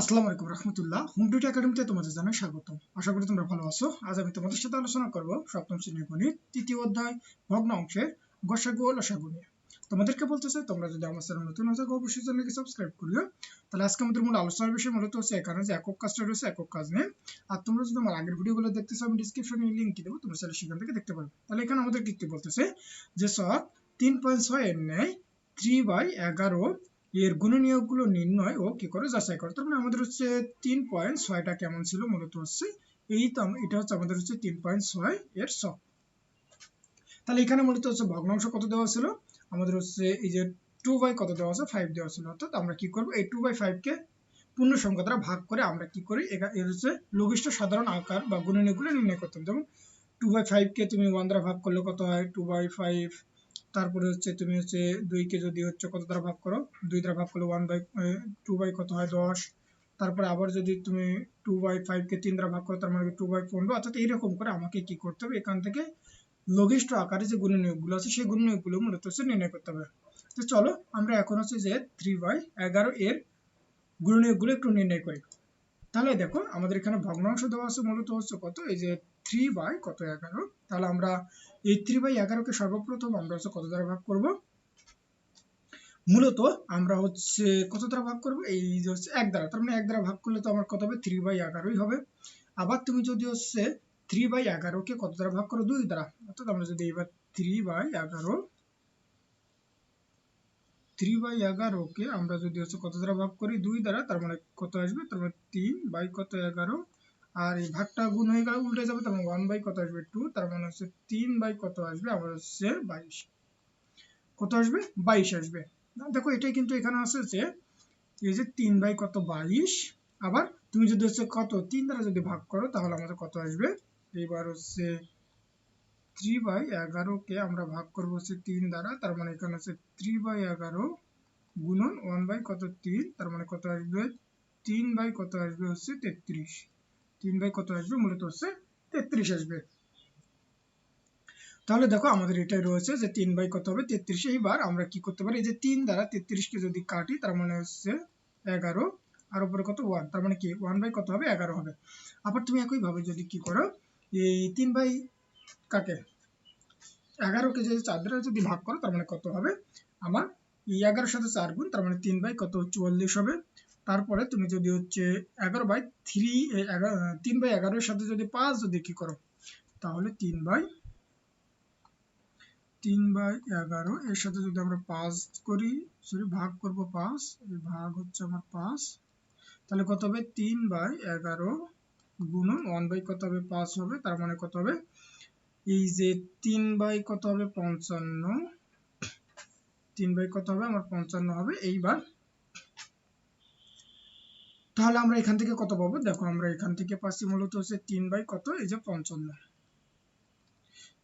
আসসালামু আলাইকুম রহমতুল্লাহ। Home duty একাডেমিতে তোমাদের জানাই স্বাগতম। আশা করি তোমরা ভালো আছো। আজ আমি তোমাদের সাথে আলোচনা করব সপ্তম শ্রেণির গণিত, তৃতীয় অধ্যায় ভগ্ন অংশের গসাগু ও লসাগু নিয়ে। তোমাদেরকে বলতেছে তোমরা যদি আমার চ্যানেল নতুন হয়ে থাকো, অবশ্যই চ্যানেলকে সাবস্ক্রাইব করিও। তাহলে আজকে আমাদের মূল আলোচনার বিষয় মূলত হচ্ছে এখানে যে একক কাজটা রয়েছে, একক কাজ নিয়ে। আর তোমরা যদি আমার আগের ভিডিওগুলো দেখতে চাও আমি ডিসক্রিপশনে লিঙ্ক দেবো, তোমরা চাইলে সেখান থেকে দেখতে পারবে তাহলে এখানে আমাদের কি বলতেছে যে সব তিন পয়েন্ট ছয় এর ন্যায় থ্রি বাই এগারো এর গুণনীয়কগুলো নির্ণয় ও কি করে যাচাই করে। তার মানে আমাদের হচ্ছে তিন পয়েন্ট ছয়টা কেমন ছিল মূলত হচ্ছে, এই তো এটা হচ্ছে আমাদের হচ্ছে তিন পয়েন্ট ছয় এর সব তাহলে এখানে মূলত হচ্ছে ভগ্নাংশ কত দেওয়া ছিল? আমাদের হচ্ছে এই যে টু বাই কত দেওয়া আছে? ফাইভ দেওয়া ছিল। অর্থাৎ আমরা কি করব? এই টু বাই ফাইভকে পূর্ণ সংখ্যা দ্বারা ভাগ করে আমরা কি করি? এর হচ্ছে লঘিষ্ঠ সাধারণ আকার বা গুণনীয়কগুলো নির্ণয় করতাম যেমন টু বাই ফাইভকে তুমি ওয়ান দ্বারা ভাগ করলে কত হয়? টু বাই ফাইভ তারপরে হচ্ছে তুমি হচ্ছে দুইকে যদি হচ্ছে কত দ্বারা ভাগ করো? দুই দ্বারা ভাগ করলে ওয়ান বাই টু বাই কত হয়? দশ। তারপরে আবার যদি তুমি টু বাই ফাইভকে তিন দ্বারা ভাগ করো, তার মানে টু বাই পনেরো। অর্থাৎ এইরকম করে আমাকে কি করতে হবে? এখান থেকে লঘিষ্ঠ আকারে যে গুণনীয়কগুলো আছে, সেই গুণনীয়কগুলো মূলত হচ্ছে নির্ণয় করতে হবে। তো চলো, আমরা এখন হচ্ছে যে থ্রি বাই এগারো এর গুণনীয়কগুলো একটু নির্ণয় করি। তাহলে দেখো, আমাদের এখানে ভগ্নাংশ দেওয়া আছে মূলত হচ্ছে কত? এই যে থ্রি বাই কত এগারো? তাহলে আমরা এই থ্রি বাই এগারোকে সর্বপ্রথম আমরা হচ্ছে কত দ্বারা ভাগ করব? মূলত আমরা হচ্ছে কত দ্বারা ভাগ করব? এই হচ্ছে এক দ্বারা। তার মানে এক দ্বারা ভাগ করলে তো আমার কত হবে? থ্রি বাই এগারোই হবে। আবার তুমি যদি হচ্ছে থ্রি বাই এগারোকে কত দ্বারা ভাগ করো? দুই দ্বারা। অর্থাৎ আমরা যদি এবার থ্রি বাই এগারো, থ্রি বাই এগারোকে আমরা যদি হচ্ছে কত দ্বারা ভাগ করি? দুই দ্বারা। তার মানে কত আসবে? তার মানে তিন বাই কত এগারো? আর এই ভাগটা গুণ হয়ে গেলে উল্টে যাবে তার মানে ওয়ান বাই কত আসবে টু তার মানে হচ্ছে তিন বাই কত আসবে? আবার হচ্ছে বাইশ। কত আসবে? বাইশ আসবে। দেখো, এটাই কিন্তু এখানে আছে যে, এই যে তিন বাই কত বাইশ? আবার তুমি যদি হচ্ছে কত তিন দ্বারা যদি ভাগ করো, তাহলে আমাদের কত আসবে? এইবার হচ্ছে থ্রি বাই এগারোকে আমরা ভাগ করব হচ্ছে তিন দ্বারা, তার মানে এখানে হচ্ছে থ্রি বাই এগারো গুণন ওয়ান বাই কত তিন? তার মানে কত আসবে? তিন বাই কত আসবে? হচ্ছে তেত্রিশ। তিন বাই কত আসবে? মূলত হচ্ছে তেত্রিশ আসবে। তাহলে দেখো আমাদের এটাই রয়েছে যে তিন বাই কত হবে? তেত্রিশ। এইবার আমরা কি করতে পারি? যে তিন দ্বারা তেত্রিশকে যদি কাটি, তার মানে হচ্ছে এগারো। আর উপরে কত? ওয়ান। তার মানে কি? ওয়ান বাই কত হবে? এগারো হবে। আবার তুমি একইভাবে যদি কি করো, এই তিন বাই কাকে? এগারোকে যদি চার দ্বারা যদি ভাগ করো, তার মানে কত হবে? আমার এই এগারোর সাথে চার গুণ, তার মানে তিন বাই কত? চুয়াল্লিশ হবে। তারপরে তুমি যদি হচ্ছে এগারো বাই থ্রি তিন বাই এগারোর সাথে যদি পাঁচ যদি কি করো, তাহলে তিন বাই তিন বাই এগারো এর সাথে যদি আমরা পাঁচ করি সরি ভাগ করব পাঁচ ভাগ হচ্ছে আমার পাঁচ, তাহলে কত হবে? তিন বাই এগারো গুণন ওয়ান বাই কত হবে? পাঁচ হবে, তার মানে কত হবে? এই যে তিন বাই কত হবে? পঞ্চান্ন, তিন বাই কত হবে? আমার পঞ্চান্ন হবে, এইবার তাহলে আমরা এখান থেকে কত পাবো? দেখো, আমরা এখান থেকে পাচ্ছি মূলত হচ্ছে তিন বাই কত? এই যে পঞ্চান্ন।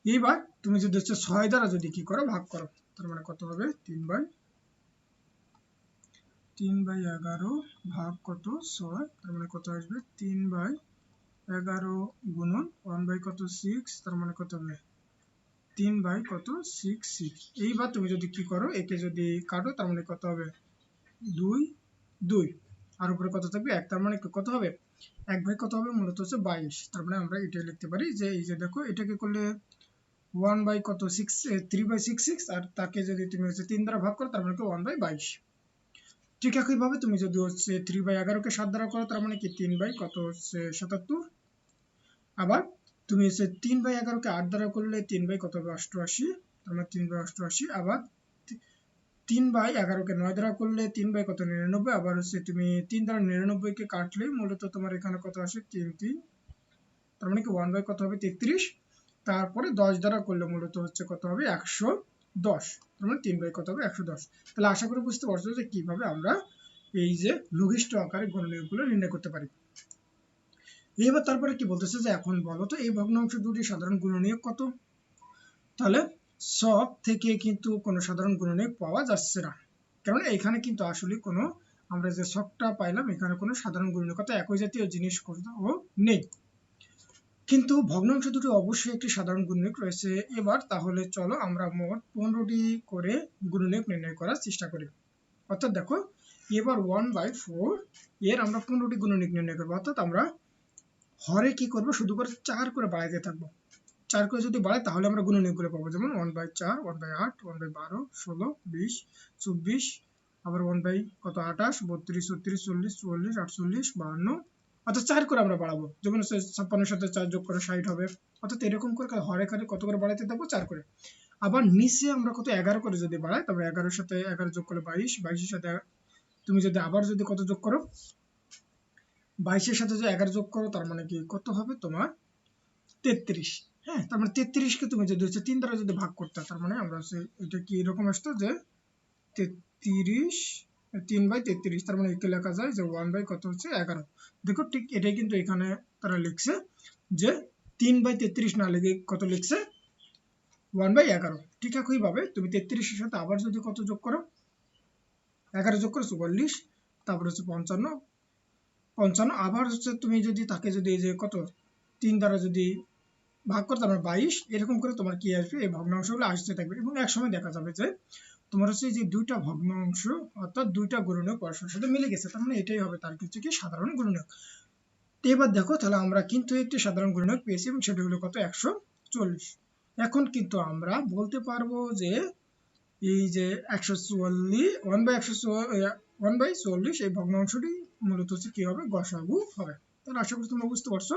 এইবার তুমি যদি হচ্ছে ছয় দ্বারা যদি কি করো, ভাগ করো, তার মানে কত হবে? তিন বাই তিন বাই এগারো ভাগ কত? ছয়, তার মানে কত আসবে? তিন বাই এগারো গুণন ওয়ান বাই কত? সিক্স, তার মানে কত হবে? তিন বাই কত? Six six. এইবার তুমি যদি কি করো, একে যদি কাটো, তার মানে কত হবে? দুই দুই। আর উপরে কত থাকবে? এক, তার মানে কত হবে? এক ভাই কত হবে? মূলত হচ্ছে বাইশ। তার মানে আমরা এটাই লিখতে পারি যে, এই যে দেখো, এটাকে করলে ওয়ান বাই কত? Six three by six six আর তাকে যদি তুমি হচ্ছে তিন দ্বারা ভাগ করো, তার মানে ওয়ান বাই বাইশ। ঠিক একইভাবে তুমি যদি হচ্ছে থ্রি বাই এগারোকে সাত দ্বারা করো, তার মানে কি? তিন বাই কত হচ্ছে? সাতাত্তর। আবার তুমি হচ্ছে তিন বাই এগারোকে আট দ্বারা করলে তিন বাই কত হবে? অষ্টআশি। তার মানে তিন বাই অষ্টআশি। আবার তিন বাই এগারোকে নয় দ্বারা করলে তিন বাই কত? নিরানব্বই। আবার হচ্ছে তুমি তিন দ্বারা নিরানব্বইকে কাটলে মূলত তোমার এখানে কত আসে? তিন তিন তার মানে কি ওয়ান বাই কত হবে? তেত্রিশ। তারপরে দশ দ্বারা করলে মূলত হচ্ছে কত হবে? একশো দশ। তার মানে তিন বাই কত হবে? একশো দশ। তাহলে আশা করি বুঝতে পারছ যে কীভাবে আমরা এই যে লঘিষ্ঠ আকারে গণনীয়গুলো নির্ণয় করতে পারি। এবার তারপরে কি বলতেছে যে এখন বলো তো, এই ভগ্নাংশ দুটি সাধারণ গুণনীয়ক কত? তাহলে সব থেকে কিন্তু কোনো সাধারণ গুণনীয়ক পাওয়া যাচ্ছে না। কারণ এখানে কিন্তু আসলে কোনো আমরা যে শখটা পাইলাম, এখানে কোনো সাধারণ গুণনীয়ক একই জাতীয় জিনিস কোথাও নেই। কিন্তু ভগ্নাংশ দুটি অবশ্যই একটি সাধারণ গুণনীয়ক রয়েছে। এবার তাহলে চলো আমরা মোট পনেরোটি করে গুণনীয়ক নির্ণয় করার চেষ্টা করি। অর্থাৎ দেখো, এবার ওয়ান বাই ফোর এর আমরা পনেরোটি গুণনীক নির্ণয় করব। অর্থাৎ আমরা হরে কি করব? শুধু করে চার করে বাড়াইতে থাকব। চার করে যদি বাড়াই তাহলে আমরা গুণনীয়কগুলো পাবো। যেমন ওয়ান বাই চার ওয়ান বাই আট ওয়ান বাই বারো, ষোলো, বিশ, চব্বিশ, আবার ওয়ান বাই কত, আঠাশ, বত্রিশ, ছত্রিশ, চল্লিশ, চুয়াল্লিশ, আটচল্লিশ, বাহান্ন। অর্থাৎ চার করে আমরা বাড়াবো। যেমন ছাপ্পান্নের সাথে চার যোগ করে ষাট হবে। অর্থাৎ এরকম করে হরে কারে কত করে বাড়াইতে দেবো? চার করে। আবার নিচে আমরা কত, এগারো করে যদি বাড়াই তবে এগারোর সাথে এগারো যোগ করে বাইশ, বাইশের সাথে তুমি যদি আবার যদি কত যোগ করো? বাইশের সাথে যদি এগারো যোগ করো, তার মানে কি? কত হবে তোমার? তেত্রিশ। হ্যাঁ তার মানে তেত্রিশকে তুমি যদি হচ্ছে তিন দ্বারা যদি ভাগ করতে তার মানে আমরা হচ্ছে এটা কি এরকম আসতো যে তেত্রিশ, তিন বাই তেত্রিশ, তার মানে একে লেখা যায় যে ওয়ান বাই কত হচ্ছে এগারো। দেখো ঠিক এটাই কিন্তু এখানে তারা লিখছে যে তিন বাই তেত্রিশ না লিখে কত লিখছে? ওয়ান বাই এগারো। ঠিক একইভাবে তুমি তেত্রিশের সাথে আবার যদি কত যোগ করো? এগারো যোগ করো, চুয়াল্লিশ, তারপর হচ্ছে পঞ্চান্ন। পঞ্চান্ন, আবার হচ্ছে তুমি যদি তাকে যদি এই যে কত? তিন দ্বারা যদি ভাগ করো তারপর বাইশ, এরকম করে তোমার কি আসবে? এই ভগ্নাংশগুলো আসতে থাকবে এবং এক সময় দেখা যাবে যে তোমার হচ্ছে যে দুইটা ভগ্নাংশ অর্থাৎ দুইটা গুণনীয়ক পরস্পরের সাথে মিলে গেছে, তার মানে এটাই হবে তার কিছু কি সাধারণ গুণনীয়ক তো এবার দেখো তাহলে আমরা কিন্তু একটি সাধারণ গুণনীয়ক পেয়েছি এবং সেটা হলো কত? একশো চল্লিশ। এখন কিন্তু আমরা বলতে পারব যে এই যে একশো চুয়াল্লিশ ওয়ান বাই একশো ওয়ান বাই চল্লিশ এই ভগ্নাংশটি মূলত হচ্ছে কি হবে? গসাগু হবে। তাহলে আশা করি তোমরা বুঝতে পারছ।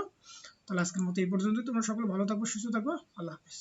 তাহলে আজকের মতো এই পর্যন্ত তোমরা সকলে ভালো থাকব সুস্থ থাকব আল্লাহ হাফিজ।